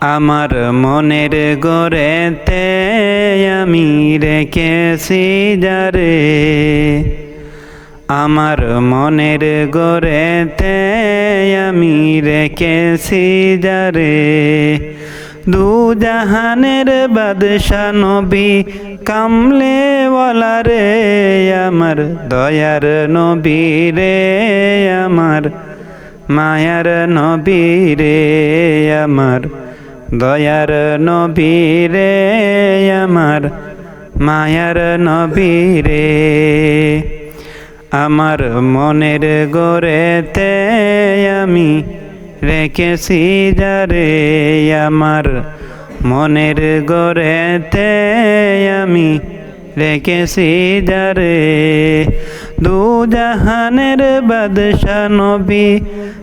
আমার মনের গোরেতে আমি রেখেছি যারে। আমার মনের গোরেতে আমি রেখেছি যারে। দু জাহানের বাদশা নবী কামলে রে, আমার দয়ার নবী রে, আমার মায়ার নবী রে, আমার দয়ার নবী রে আমার মায়ার নবী রে আমার মনের গোরেতে আমি রেখেছি যারে, আমার মনের গোরেতে আমি রেখেছি যারে। দু জাহানের বাদশা নবী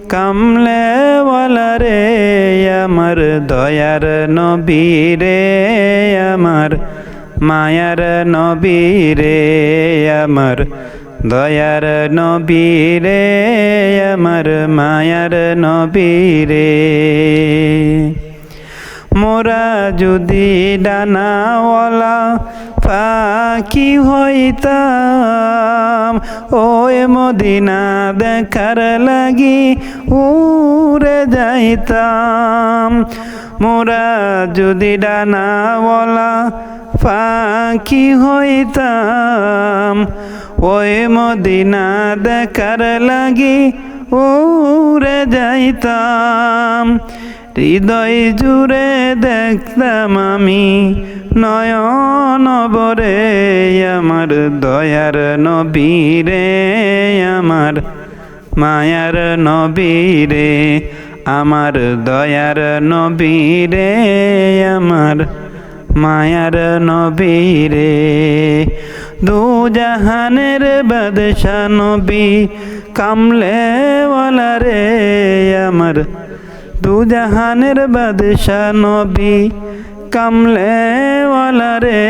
কামলে রে আমার দয়ার নবী রে, আমার মায়ার নবী রে, আমার দয়ার নবী রে, আমার মায়ার নবী রে। মোরা যদি ডানাওয়ালা পাখি হইতাম ওই মদিনা দেখার লাগি উড়ে যাইতাম। মোরা যদি ডানাওয়ালা পাখি হইতাম ওই মদিনা দেখার লাগি উড়ে যাইতাম। হৃদয় জুড়ে দেখতাম আমি নয়ন বরে আমার দয়ার নবীরে আমার মায়ার নবীরে আমার দয়ার নবীরে আমার মায়ার নবীরে দু জাহানের বাদশা নবী কামলে রে, আমার দু জাহানের বাদশা নবী কামলে রে,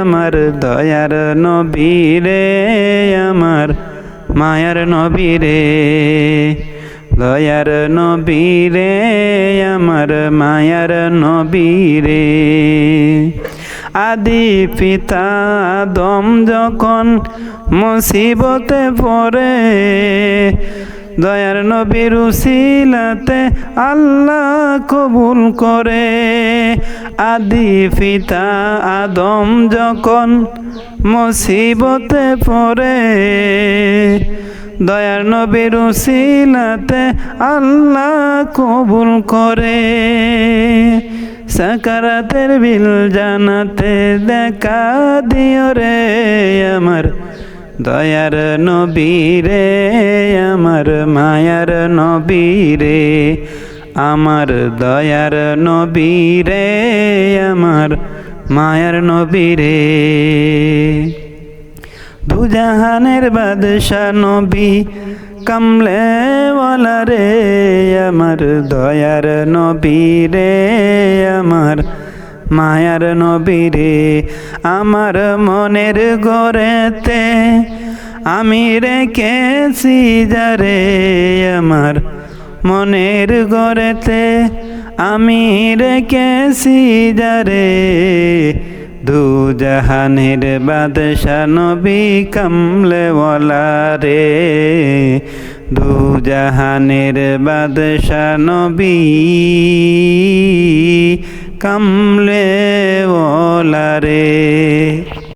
আমার দয়ার নবী রে, আমার মায়ার নবী রে। দয়ার নবী রে, আমার মায়ার নবী রে। আদি পিতা দম যখন মুসিবতে পড়ে দয়ার নবীর উসিলাতে আল্লাহ কবুল করে। আদি পিতা আদম যখন মুসিবতে পড়ে, দয়ার নবীর উসিলাতে আল্লাহ কবুল করে। সাকারাতের বিল জানাতে দেখা দিও রে আমার দয়ার নবীরে আমার মায়ার নবীরে আমার দয়ার নবীরে আমার মায়ার নবীরে দুজাহানের বাদশা নবী কামলে রে, আমার দয়ার নবীরে আমার মায়ার নবীরে, আমার মনের গড়েতে আমি রেখেছি যারে, আমার মনের গড়েতে আমি রেখেছি যারে। দু জাহানের বাদশা নবী কামলে রে, দু জাহানের বাদশা নবী কামলে রে